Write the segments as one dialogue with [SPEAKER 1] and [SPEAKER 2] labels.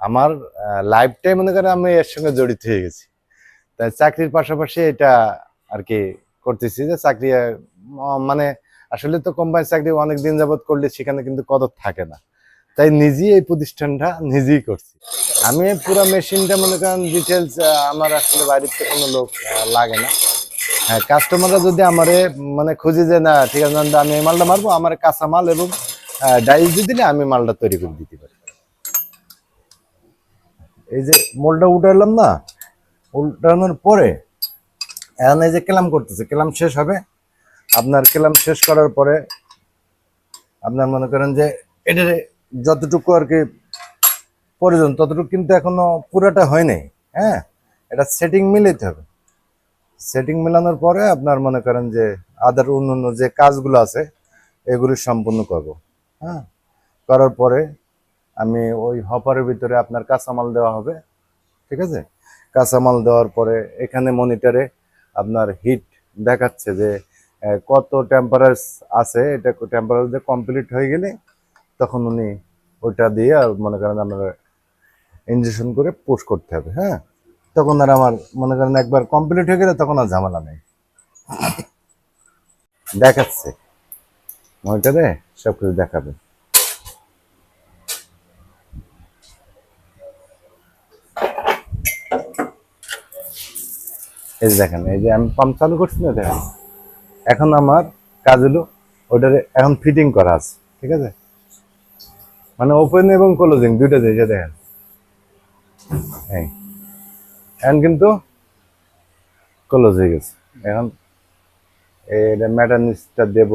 [SPEAKER 1] আমার লাইফটাই মনে করেন আমি এর সঙ্গে জড়িত হয়ে গেছি। তাই চাকরির পাশাপাশি এটা আর কি করতেছি যে চাকরি মানে আসলে তো কোম্পানি চাকরি অনেক দিন যাবত করলে সেখানে কিন্তু কদর থাকে না। তাই নিজেই এই প্রতিষ্ঠানটা নিজেই করছি। আমি পুরো মেশিনটা মনে করেন ডিটেলস আমার আসলে বাড়ির থেকে কোনো লোক লাগে না। হ্যাঁ কাস্টমাররা যদি আমারে মানে খুঁজে যে, না, ঠিক আছে, আমি এই মালটা মারবো, আমার কাঁচা মাল এবং ডাইস দিয়ে দিলে আমি মালটা তৈরি করে দিতে পারি। এই যে মোলটা উঠালাম না উল্টানোর পরে এখন এই যে কেলাম করতেছে, কেলাম শেষ হবে। আপনার কেলাম শেষ করার পরে আপনার মনে করেন যে এটার যতটুকু আর কি প্রয়োজন, ততটুকু কিন্তু এখনও পুরোটা হয় নাই হ্যাঁ? এটা সেটিং মিলাইতে হবে। সেটিং মেলানোর পরে আপনার মনে করেন যে আদার অন্য যে কাজগুলো আছে, এগুলি সম্পূর্ণ করব হ্যাঁ? করার পরে আমি ওই হপারের ভিতরে আপনার কাঁচামাল দেওয়া হবে, ঠিক আছে? কাঁচামাল দেওয়ার পরে এখানে মনিটরে আপনার হিট দেখাচ্ছে যে কত টেম্পারেচার আছে, এটা টেম্পারেচার কমপ্লিট হয়ে গেলে তখন উনি ওইটা দিয়ে আর মনে করেন আপনার ইনজেকশন করে পোস্ট করতে হবে হ্যাঁ? তখন আর আমার মনে করেন একবার কমপ্লিট হয়ে গেলে তখন আর ঝামেলা নেই। দেখাচ্ছে। মনিটরে সব কিছু দেখাবে। এই যে দেখেন, এই যে আমি পাম্প চালু করছি না, দেখেন। এখন আমার কাজ হলো ওটারে এখন ফিটিং করা আছে, ঠিক আছে? মানে ওপেন এবং ক্লোজিং দুইটা দিয়ে দেখেন। এখন কিন্তু ক্লোজ হয়ে গেছে। এখন এটা ম্যাটার্নিসটা দেব,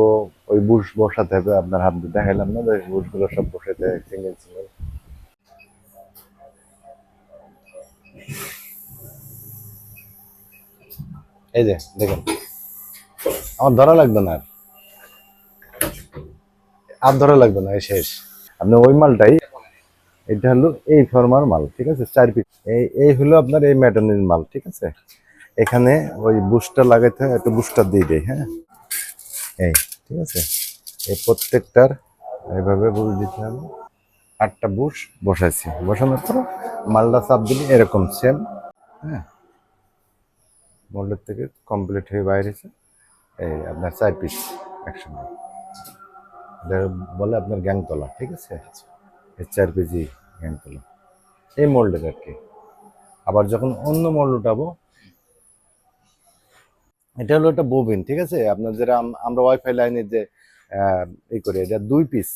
[SPEAKER 1] ওই বুশ বসাতে হবে, আপনার হাত দিয়ে দেখাইলাম না বুশগুলো সব বসাতে সিঙ্গেল সিঙ্গেল এই যে, দেখেন। আমার ধরা লাগবে না আর। ধরা লাগবে না শেষ। আপনি ওই মালটাই, এটা হলো এই ফর্মার মাল, ঠিক আছে? চার পিস। এই এই হলো আপনার এই ম্যাটার্নির মাল, ঠিক আছে? এখানে ওই বুস্টার লাগাইতে হয়, একটু বুস্টার দিয়ে দেয় হ্যাঁ? এই, ঠিক আছে? এই প্রত্যেকটার এইভাবে বুশ দিতে হবে। আটটা বুশ বসাইছি। বসানোর পর মালটা চাপ দিলে এরকম সেম হ্যাঁ? মোল্ডের থেকে কমপ্লিট হয়ে বাইরেছে। এই আপনার চার পিস একসঙ্গে। বলে আপনার গ্যাংতলা ঠিক আছে? এই চার পিসই গ্যাংতলা। এই মোল্ডের আর কি। আবার যখন অন্য মোল্ড উঠাবো এটা হলো একটা বোবিন ঠিক আছে? আপনার যেটা আমরা ওয়াইফাই লাইনের যে এই করি এটা দুই পিস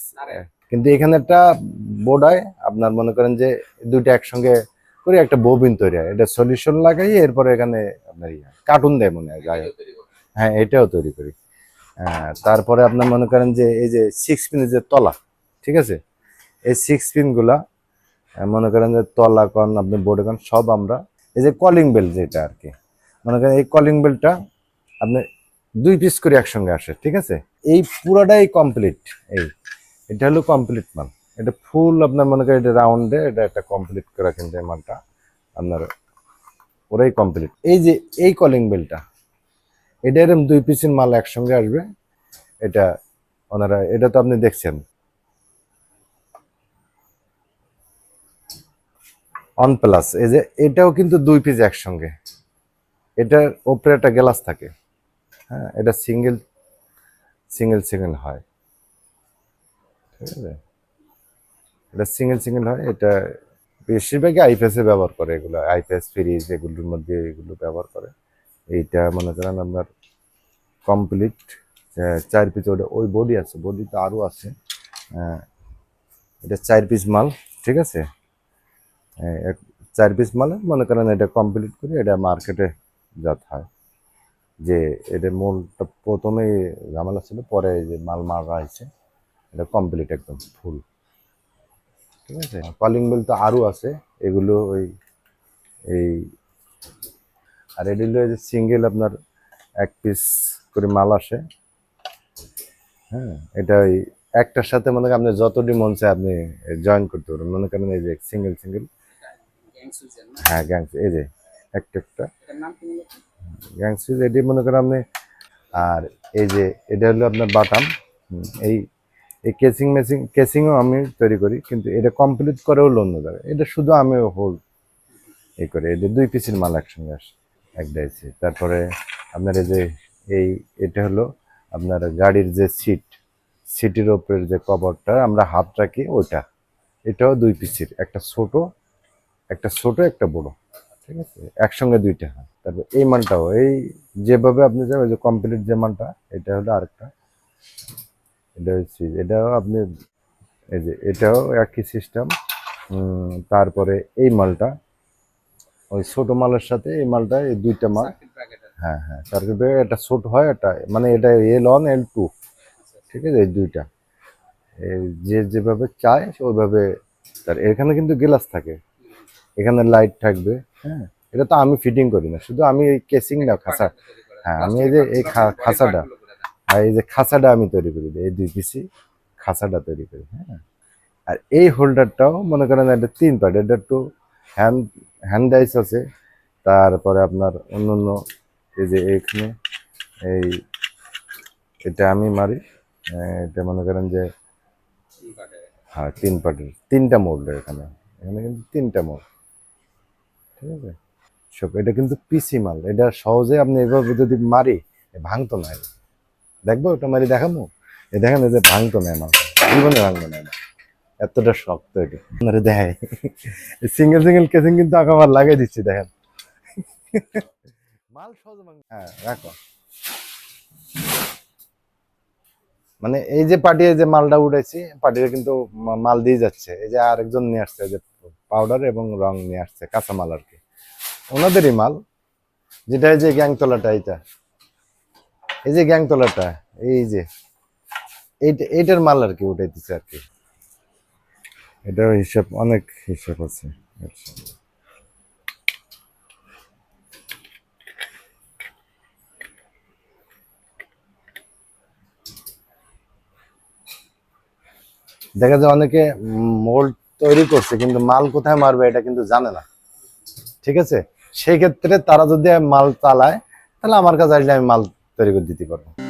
[SPEAKER 1] কিন্তু এখানে একটা বোর্ড হয় আপনার মনে করেন যে দুইটা একসঙ্গে করে একটা বোবিন তৈরি হয়। এটা সলিউশন লাগাই এরপরে এখানে আপনার কার্টুন দেয় মনে হয়। হ্যাঁ এটাও তৈরি করি। হ্যাঁ, তারপরে আপনার মনে করেন যে এই যে সিক্স পিনের যে তলা ঠিক আছে? এই সিক্স পিনগুলা মনে করেন যে তলা কন আপনি বোর্ডে কন সব আমরা এই যে কলিং বেল যেটা আর কি মনে করেন এই কলিং বেলটা আপনি দুই পিস করে একসঙ্গে আসে ঠিক আছে? এই পুরোটাই কমপ্লিট এই এটা হলো কমপ্লিট মাল। এটা ফুল আপনার মনে করেন এটা রাউন্ডে এটা একটা কমপ্লিট করা কিন্তু এই মালটা। আপনার ওরাই কমপ্লিট এই যে, এই কলিং বেলটা এটা এরকম দুই পিসের মাল একসঙ্গে আসবে। এটা ওনারা, এটা তো আপনি দেখছেন। অন প্লাস এই যে এটাও কিন্তু দুই পিস একসঙ্গে। এটার ওপরে একটা গ্লাস থাকে। হ্যাঁ এটা সিঙ্গেল সিঙ্গেল সিঙ্গেল হয়। ঠিক আছে? এটা সিঙ্গেল সিঙ্গেল হয়, এটা বেশিরভাগই আইপিএসে ব্যবহার করে এগুলো আইপিএস ফ্রিজ এগুলোর মধ্যে এগুলো ব্যবহার করে। এইটা মনে করেন আপনার কমপ্লিট চার পিস ওটা, ওই বডি আছে বডি তো আরও আছে এটা চার পিস মাল, ঠিক আছে? চার পিস মাল, মনে করেন এটা কমপ্লিট করে এটা মার্কেটে যাত হয়। যে এদের মূলটা প্রথমে ঝামেলা ছিল, পরে যে মাল মারা হয়েছে, এটা কমপ্লিট একদম ফুল ঠিক আছে? কলিং বেল তো আরও আছে। এগুলো ওই, এই, আর এটি হলো যে সিঙ্গেল আপনার এক পিস করে মাল আসে। হ্যাঁ এটা ওই একটার সাথে মনে করেন আপনি যতটি মন চায় আপনি জয়েন করতে পারবেন। মনে করেন এই যে সিঙ্গেল সিঙ্গেল হ্যাঁ গ্যাংস এই যে একটা একটা। গ্যাংসিজ এটি মনে করেন আপনি, আর এই যে এটা হলো আপনার বাটাম। এই এই কেসিং মেসিং কেসিংও আমি তৈরি করি, কিন্তু এটা কমপ্লিট করেও অন্য জায়গায় এটা শুধু আমি হোল এ করে। এটা দুই পিসের মাল একসঙ্গে আসে, এক ডাইসে তারপরে আপনার এই যে এই, এটা হলো আপনার গাড়ির যে সিট সিটের ওপরের যে কভারটা আমরা হাত রাখি, ওইটা। এটাও দুই পিসের একটা ছোট একটা ছোট, একটা বড়। ঠিক আছে? একসঙ্গে দুইটা হয়। তারপর এই মালটাও, এই যেভাবে আপনি যাবেন যে কমপ্লিট যে মালটা, এটা হলো আরেকটা। এটা হচ্ছে এটাও আপনি এই যে এটাও একই সিস্টেম তারপরে এই মালটা ওই ছোট মালের সাথে এই মালটা এই দুইটা মাল। হ্যাঁ হ্যাঁ সার্কিট ব্রেকার একটা ছোট হয় একটা মানে এটা এল ওয়ান এল টু ঠিক আছে এই দুইটা। এই যে যেভাবে চায় ওইভাবে তার এখানে কিন্তু গ্লাস থাকে এখানে লাইট থাকবে হ্যাঁ এটা তো আমি ফিটিং করি না শুধু আমি এই কেসিং না খাঁচা হ্যাঁ আমি এই যে এই খা- খাঁচাটা আর এই যে খাঁচাটা আমি তৈরি করি, এই দুই পিসি খাঁচাটা তৈরি করি হ্যাঁ আর এই হোল্ডারটাও মনে করেন এটা তিন পার্ট, এটা একটু হ্যান্ড হ্যান্ড ডাইস আছে, তারপরে আপনার অন্য অন্য এই যে এখানে এই এটা আমি মারি এটা মনে করেন যে হ্যাঁ তিন পার্টের, তিনটা মোড এখানে এখানে কিন্তু তিনটা মোল্ড ঠিক আছে সব, এটা কিন্তু পিসি মাল, এটা সহজে আপনি এভাবে যদি মারি ভাঙতো না। দেখব ওটা মারি দেখাবো? এ দেখেন যে ভাঙতো না মাল জীবনে ভাঙতো না। এতটা শক্ত এটা। আপনারা সিঙ্গেল সিঙ্গেল কেসিং কিন্তু আঁকা আমার লাগাই দিচ্ছি, দেখেন। মাল সহজে হ্যাঁ রাখো। মানে এই যে পার্টি যে মালটা উঠেছি পার্টিটা কিন্তু মাল দিয়ে যাচ্ছে। এই যে আরেকজন নিয়ে আসছে যে পাউডার এবং রং নিয়ে আসছে কাঁচা মাল আর কি। ওনাদেরই মাল। যেটা এই যে গ্যাংতলাটা, এইটা। এই যে গ্যাংতলাটা এই যে এইটা এইটার মাল আর কি উঠাইতেছে আর কি। এটার হিসাব অনেক হিসাব আছে। দেখা যায় অনেকে মোল্ড তৈরি করছে কিন্তু মাল কোথায় মারবে এটা কিন্তু জানে না। ঠিক আছে? সেই ক্ষেত্রে তারা যদি মাল চালায় তাহলে আমার কাছে আসলে আমি মাল তৈরি করে দিতে পারব।